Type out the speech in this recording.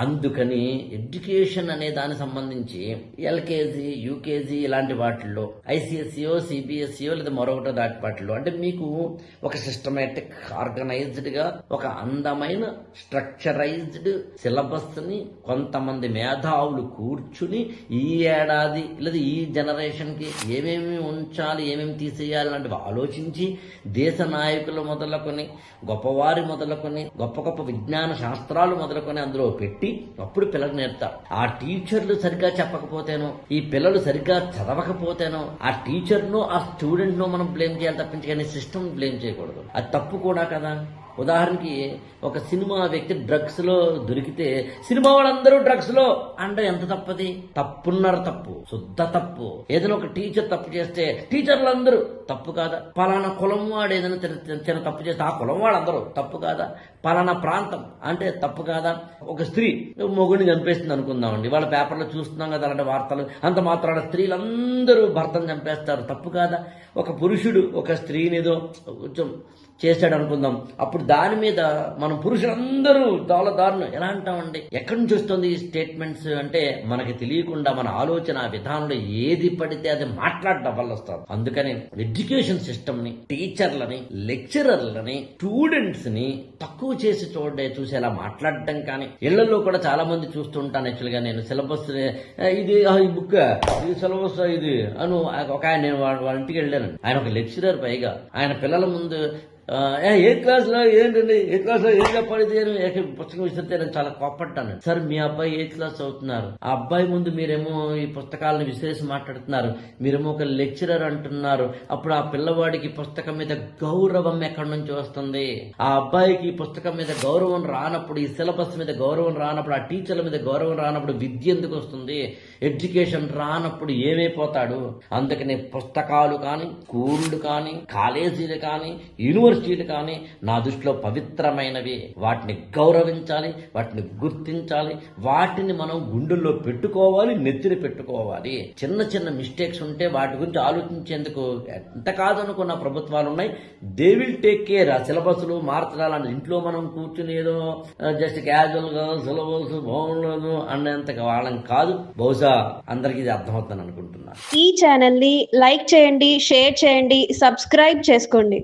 అందుకని ఎడ్యుకేషన్ అనే దానికి సంబంధించి ఎల్కేజీ యూకేజీ ఇలాంటి వాటిల్లో ఐసిఎస్సిఓ సిబిఎస్ఈఓ లేదా మరొకటో దాటి వాటిల్లో అంటే మీకు ఒక సిస్టమేటిక్ ఆర్గనైజ్డ్గా ఒక అందమైన స్ట్రక్చరైజ్డ్ సిలబస్ని కొంతమంది మేధావులు కూర్చుని ఈ ఏడాది లేదా ఈ జనరేషన్కి ఏమేమి ఉంచాలి ఏమేమి తీసేయాలి లాంటివి ఆలోచించి దేశ నాయకులు మొదలుకొని గొప్పవారి మొదలుకొని గొప్ప గొప్ప విజ్ఞాన శాస్త్రాలు మొదలుకొని అందులో పెట్టి అప్పుడు పిల్లలు నేర్తారు ఆ టీచర్లు సరిగ్గా చెప్పకపోతేనో ఈ పిల్లలు సరిగ్గా చదవకపోతేనో ఆ టీచర్ను ఆ స్టూడెంట్ను మనం బ్లేమ్ చేయాలి తప్పించి కానీ సిస్టమ్ బ్లేమ్ చేయకూడదు. అది తప్పు కూడా కదా. ఉదాహరణకి ఒక సినిమా వ్యక్తి డ్రగ్స్లో దొరికితే సినిమా వాళ్ళందరూ డ్రగ్స్లో అంటే ఎంత తప్పది? తప్పున్నారు తప్పు శుద్ధ తప్పు. ఏదైనా ఒక టీచర్ తప్పు చేస్తే టీచర్లందరూ తప్పు కాదా? పలానా కులం వాడు ఏదైనా చిన్న తప్పు చేస్తే ఆ కులం వాళ్ళందరూ తప్పు కాదా? పలానా ప్రాంతం అంటే తప్పు కాదా? ఒక స్త్రీ మొగుడిని చంపేస్తుంది అనుకుందామండి. వాళ్ళ పేపర్లో చూస్తున్నాం కదా అలాంటి వార్తలు. అంత మాత్రాన స్త్రీలందరూ భర్తను చంపేస్తారు. తప్పు కాదా? ఒక పురుషుడు ఒక స్త్రీని ఏదో కొంచెం చేశాడు అనుకుందాం. అప్పుడు దాని మీద మనం పురుషులందరూ దౌలదారులు ఎలా అంటామండి? ఎక్కడి నుంచి వస్తుంది ఈ స్టేట్మెంట్స్ అంటే మనకి తెలియకుండా మన ఆలోచన విధానంలో ఏది పడితే అది మాట్లాడడం వల్ల వస్తుంది. అందుకని ఎడ్యుకేషన్ సిస్టమ్ని టీచర్లని లెక్చరర్లని స్టూడెంట్స్ని తక్కువ చేసి చూడే చూసేలా మాట్లాడడం కానీ ఇళ్ళలో కూడా చాలా మంది చూస్తుంటాను యాక్చువల్గా నేను. సిలబస్ ఇది ఆ, ఈ బుక్ ఇది సిలబస్ ఇది అను ఒక ఆయన నేను వాళ్ళ వాళ్ళ ఇంటికి వెళ్ళాను ఆయన ఒక లెక్చరర్ పైగా. ఆయన పిల్లల ముందు ఏ, క్లాస్లో క్లాస్లో ఏంటండి ఏ క్లాస్లో ఏం చెప్పాలి పుస్తకం విసిరితే నేను చాలా కోపడ్డాను. సార్ మీ అబ్బాయి ఏ క్లాస్ చదువుతున్నారు? ఆ అబ్బాయి ముందు మీరేమో ఈ పుస్తకాలను విసిరేసి మాట్లాడుతున్నారు. మీరేమో ఒక లెక్చరర్ అంటున్నారు. అప్పుడు ఆ పిల్లవాడికి పుస్తకం మీద గౌరవం ఎక్కడి నుంచి వస్తుంది? ఆ అబ్బాయికి ఈ పుస్తకం మీద గౌరవం రానప్పుడు ఈ సిలబస్ మీద గౌరవం రానప్పుడు ఆ టీచర్ల మీద గౌరవం రానప్పుడు విద్య ఎందుకు వస్తుంది? ఎడ్యుకేషన్ రానప్పుడు ఏమైపోతాడు? అందుకని పుస్తకాలు కానీ స్కూళ్ళు కానీ కాలేజీలు కానీ యూనివర్సిటీలు కానీ నా దృష్టిలో పవిత్రమైనవి. వాటిని గౌరవించాలి వాటిని గుర్తించాలి వాటిని మనం గుండెల్లో పెట్టుకోవాలి నెత్తిన పెట్టుకోవాలి. చిన్న చిన్న మిస్టేక్స్ ఉంటే వాటి గురించి ఆలోచించేందుకు ఎంత కాదనుకున్న ప్రభుత్వాలు ఉన్నాయి. దే విల్ టేక్ కేర్ ఆ సిలబస్లు మార్చడాలని ఇంట్లో మనం కూర్చుని ఏదో జస్ట్ క్యాజువల్గా సిలబస్ బాగుండదు అన్నంత వాళ్ళం కాదు. బహుశా అందరికి ఇది అర్థమవుతుంది అనుకుంటున్నాను. ఈ ఛానల్ని లైక్ చేయండి షేర్ చేయండి సబ్స్క్రైబ్ చేసుకోండి.